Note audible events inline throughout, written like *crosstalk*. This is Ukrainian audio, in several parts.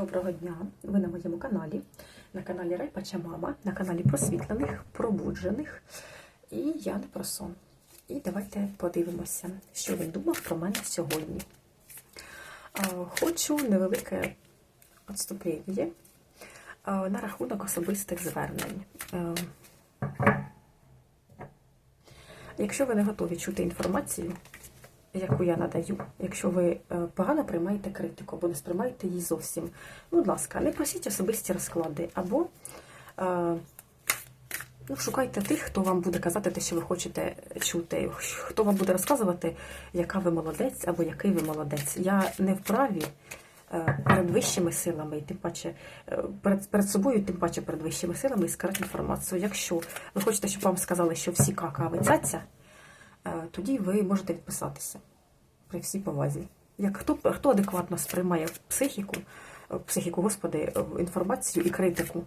Доброго дня! Ви на моєму каналі, на каналі Райпача Мама, на каналі просвітлених, пробуджених. І я не про сон. І давайте подивимося, що він думав про мене сьогодні. Хочу невелике відступлення на рахунок особистих звернень. Якщо ви не готові чути інформацію, яку я надаю, якщо ви е, погано приймаєте критику або не сприймаєте її зовсім, будь ласка, не просіть особисті розклади, або е, ну, шукайте тих, хто вам буде казати те, що ви хочете чути, хто вам буде розказувати, яка ви молодець або який ви молодець. Я не вправі е, перед вищими силами, і тим паче перед, перед собою, тим паче перед вищими силами і сказати інформацію. Якщо ви хочете, щоб вам сказали, що всі кака, а ви цяця, е, тоді ви можете відписатися при всій повазі. Як хто, хто адекватно сприймає психіку, е, психіку, господи, е, інформацію і критику,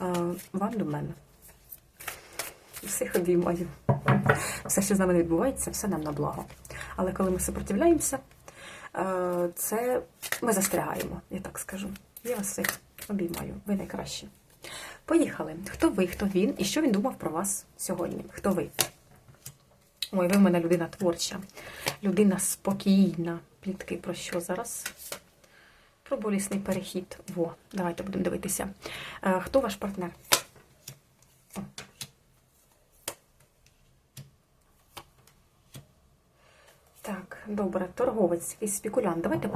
е, вам до мене. Всіх обіймаю. Все, що з нами не відбувається, все нам на благо. Але коли ми супротивляємося, е, це ми застрягаємо, я так скажу. Я вас всіх обіймаю. Ви найкращі. Поїхали. Хто ви, хто він і що він думав про вас сьогодні? Хто ви? Ой, ви в мене людина творча, людина спокійна. Плітки про що зараз? Про болісний перехід. Во, давайте будемо дивитися. Е, Хто ваш партнер? Так, добре, торговець, якийсь спекулянт. Давайте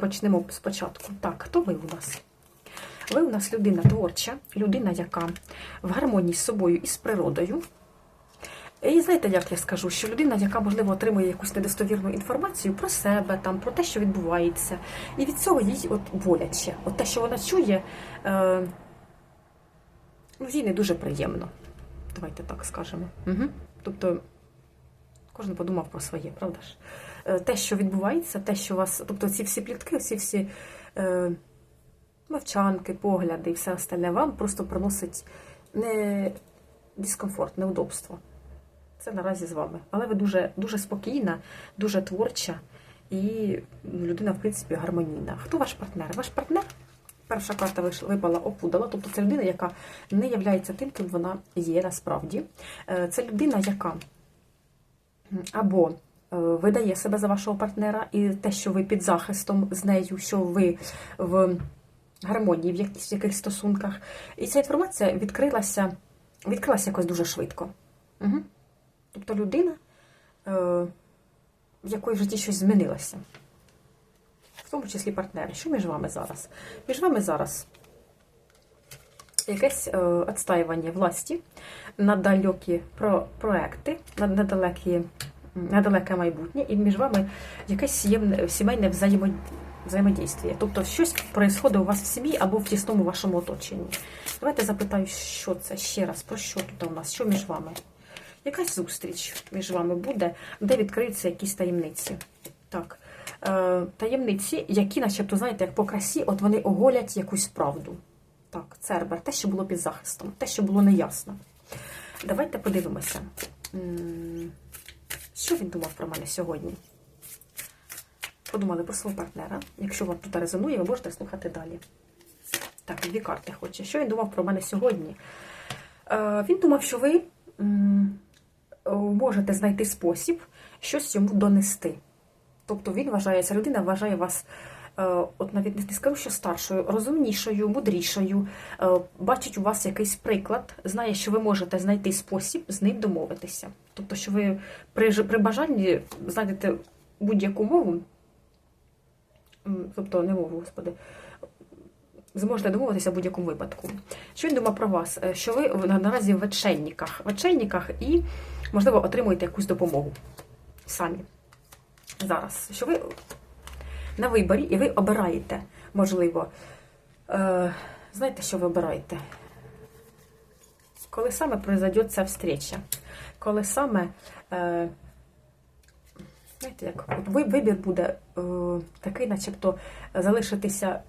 почнемо спочатку. Так, хто ви у нас? Ви у нас людина творча, людина, яка в гармонії з собою і з природою. І знаєте, як я скажу, що людина, яка, можливо, отримує якусь недостовірну інформацію про себе, там, про те, що відбувається, і від цього їй от боляче. От те, що вона чує, е, ну, їй не дуже приємно. Давайте так скажемо. Угу. Тобто, кожен подумав про своє, правда ж? Е, те, що відбувається, те, що вас, тобто ці всі плітки, ці всі е, мовчанки, погляди і все остальне вам просто приносить не дискомфорт, неудобство. Це наразі з вами. Але ви дуже, дуже спокійна, дуже творча і людина, в принципі, гармонійна. Хто ваш партнер? Ваш партнер, перша карта випала опудала, тобто це людина, яка не є тим, ким вона є насправді. Е, Це людина, яка або е, видає себе за вашого партнера, і те, що ви під захистом з нею, що ви в гармонії в якихось, в якихось стосунках. І ця інформація відкрилася, відкрилася якось дуже швидко. Угу. Тобто людина, е, в якої в житті щось змінилося. В тому числі партнери. Що між вами зараз? Між вами зараз якесь е, відстаювання власті на далекі про проекти, на, далекі, на майбутнє, і між вами якесь сімейне, сімейне взаємо. Тобто щось відбувається у вас в сім'ї або в тісному вашому оточенні. Давайте запитаю, що це ще раз, про що тут у нас, що між вами? Якась зустріч між вами буде, де відкриються якісь таємниці. Так, е, таємниці, які, начебто, знаєте, як по красі, от вони оголять якусь правду. Так, Цербер, те, що було під захистом, те, що було неясно. Давайте подивимося, що він думав про мене сьогодні. Подумали про свого партнера. Якщо вам тут резонує, ви можете слухати далі. Так, дві карти хоче. Що він думав про мене сьогодні? Е, він думав, що ви можете знайти спосіб щось йому донести. Тобто він вважає, ця людина вважає вас, е, от навіть не скажу, що старшою, розумнішою, мудрішою, е, бачить у вас якийсь приклад, знає, що ви можете знайти спосіб з ним домовитися. Тобто, що ви при, при бажанні знайдете будь-яку мову, тобто не мову, господи, зможете домовитися в будь-якому випадку. Що він думав про вас? Е, Що ви наразі в вечельниках, вечельниках і, можливо, отримуєте якусь допомогу самі зараз. Що ви на виборі і ви обираєте, можливо, е, знаєте, що ви обираєте? Коли саме произойде ця встреча? Коли саме, е, знаєте, як вибір буде е, такий, начебто, залишитися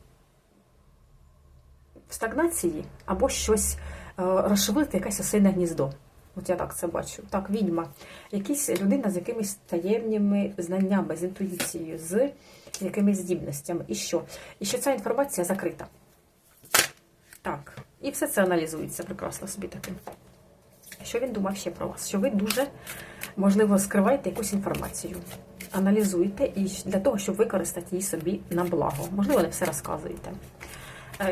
в стагнації або щось е, розшевелити якесь осинне гніздо. От я так це бачу. Так, відьма. Якась людина з якимись таємними знаннями, з інтуїцією, з якимись здібностями. І що? І що ця інформація закрита. Так, і все це аналізується прекрасно собі таким. Що він думав ще про вас? Що ви дуже, можливо, скриваєте якусь інформацію. Аналізуєте і для того, щоб використати її собі на благо. Можливо, не все розказуєте.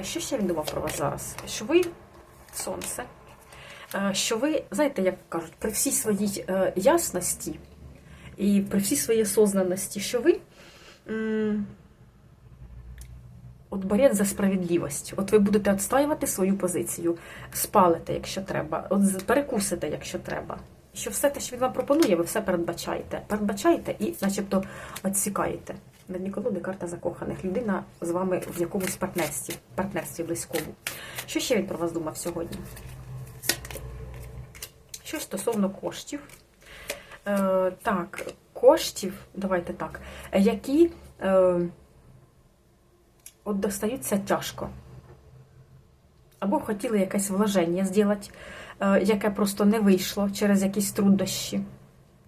Що ще він думав про вас зараз? Що ви сонце, що ви, знаєте, як кажуть, при всій своїй е, ясності і при всій своїй осознаності, що ви от борець за справедливість. От ви будете відстоювати свою позицію, спалите, якщо треба, от перекусите, якщо треба. Що все те, що він вам пропонує, ви все передбачаєте. Передбачаєте і, начебто, відсікаєте. На дні карта закоханих. Людина з вами в якомусь партнерстві, партнерстві близькому. Що ще він про вас думав сьогодні? Що стосовно коштів. Е, так, коштів, давайте так, які е, от достаються тяжко. Або хотіли якесь вложення зробити, е, яке просто не вийшло через якісь труднощі.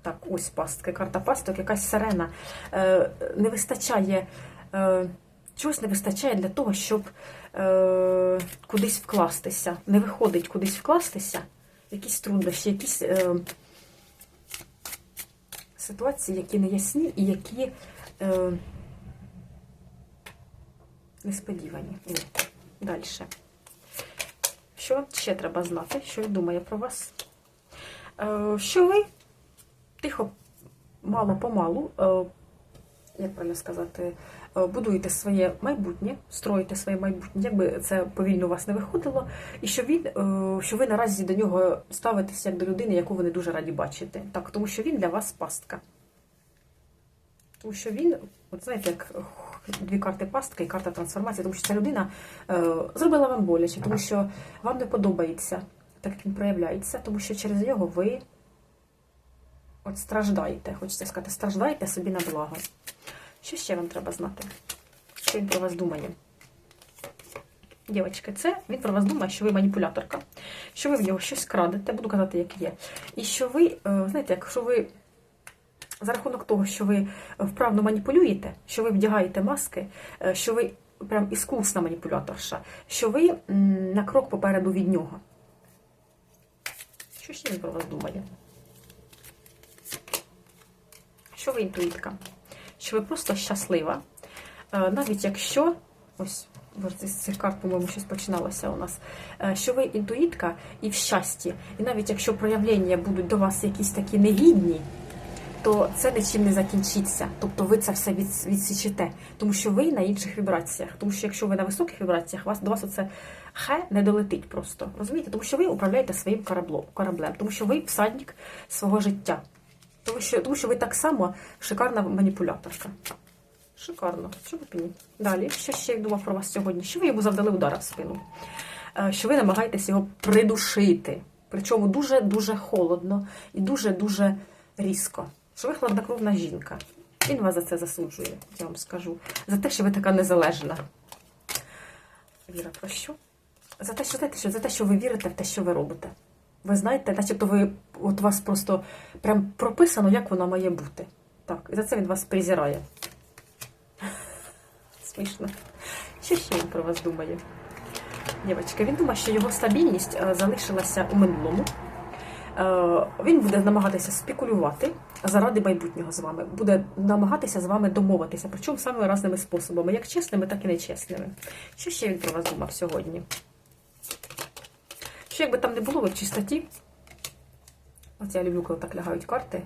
Так, ось пастки, карта пасток, якась сирена. Е, не вистачає, е, чогось не вистачає для того, щоб е, кудись вкластися. Не виходить кудись вкластися. Якісь труднощі, якісь е, ситуації, які не ясні і які е, несподівані. Далі. Що ще треба знати? Що він думає про вас? Е, що ви тихо, мало-помалу, е, як правильно сказати, е, будуєте своє майбутнє, строїте своє майбутнє, якби це повільно у вас не виходило, і що він, е, що ви наразі до нього ставитеся як до людини, яку ви не дуже раді бачите. Так, тому що він для вас пастка. Тому що він, от знаєте, як дві карти пастка і карта трансформації, тому що ця людина е, зробила вам боляче, тому що вам не подобається, так як він проявляється, тому що через нього ви от страждаєте, хочеться сказати, страждаєте собі на благо. Що ще вам треба знати? Що він про вас думає? Дівчатки, це він про вас думає, що ви маніпуляторка, що ви в нього щось крадете, буду казати, як є. І що ви, е, знаєте, якщо ви за рахунок того, що ви вправно маніпулюєте, що ви вдягаєте маски, е, що ви прям іскусна маніпуляторша, що ви на крок попереду від нього. Що ще він про вас думає? Що ви інтуїтка? Що ви просто щаслива, Е, навіть якщо ось з цих карт, по-моєму, щось починалося у нас. е, Що ви інтуїтка і в щасті, і навіть якщо проявлення будуть до вас якісь такі негідні, то це нічим не закінчиться. Тобто ви це все від- відсічете, тому що ви на інших вібраціях. Тому що якщо ви на високих вібраціях, вас до вас оце хе не долетить просто. Розумієте? Тому що ви управляєте своїм кораблом, кораблем, тому що ви всадник свого життя. Тому що, тому що ви так само шикарна маніпуляторка. Шикарно. Чому б ні? Далі, що ще я думав про вас сьогодні? Що ви йому завдали удара в спину? Е, Що ви намагаєтесь його придушити. Причому дуже-дуже холодно і дуже-дуже різко. Що ви хладнокровна жінка. Він вас за це засуджує, я вам скажу. За те, що ви така незалежна. Віра, про що? За те, що що за те, що ви вірите в те, що ви робите. Ви знаєте, начебто ви от у вас просто прям прописано, як воно має бути. Так, і за це він вас презирає. *laughs* Смішно. Що ще він про вас думає? Дівчатка, він думає, що його стабільність е, залишилася у минулому. Е, Він буде намагатися спекулювати заради майбутнього з вами. Буде намагатися з вами домовитися, причому самими різними способами, як чесними, так і нечесними. Що ще він про вас думав сьогодні? Що якби там не було ви в чистоті, от я люблю, коли так лягають карти,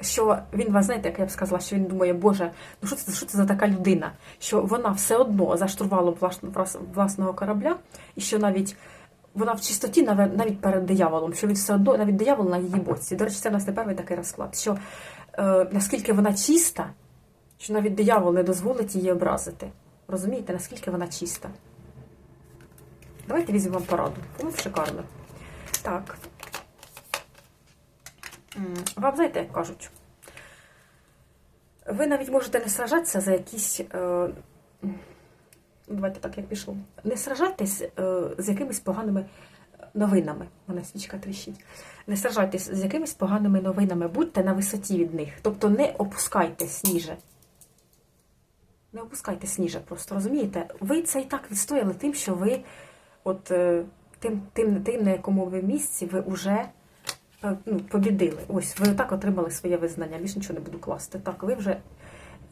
що він вас, знаєте, як я б сказала, що він думає, Боже, ну що це, що це за така людина? Що вона все одно за штурвалом влас- влас- власного корабля, і що навіть вона в чистоті навіть перед дияволом, що він все одно, навіть диявол на її боці. До речі, це в нас не перший такий розклад. Що е, наскільки вона чиста, що навіть диявол не дозволить її образити. Розумієте, наскільки вона чиста? Давайте візьмемо пораду. По-моєму, шикарно. Так. Вам знаєте, як кажуть, ви навіть можете не сражатися за якісь. Е, давайте так, як пішло. Не сражайтесь е, з якимись поганими новинами. Мене свічка тріщить. Не сражайтесь з якимись поганими новинами, будьте на висоті від них. Тобто не опускайтесь ніже. Не опускайтесь ніже, просто розумієте? Ви це і так відстояли тим, що ви от е, тим, тим, тим на якому ви місці, ви вже е, ну, побідили. Ось, ви так отримали своє визнання. Більше нічого не буду класти. Так, ви вже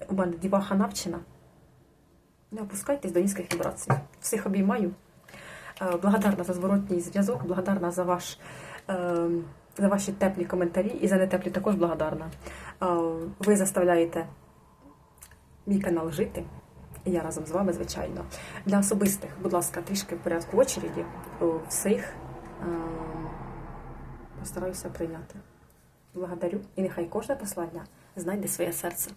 у мене діваха навчена. Не опускайтесь до низьких вібрацій. Всіх обіймаю. Е, Благодарна за зворотній зв'язок, благодарна за ваш. За ваші теплі коментарі і за нетеплі також благодарна. Ви заставляєте мій канал жити. Я разом з вами, звичайно. Для особистих, будь ласка, трішки в порядку очереді всіх е, постараюся прийняти. Благодарю. І нехай кожне послання знайде своє серце.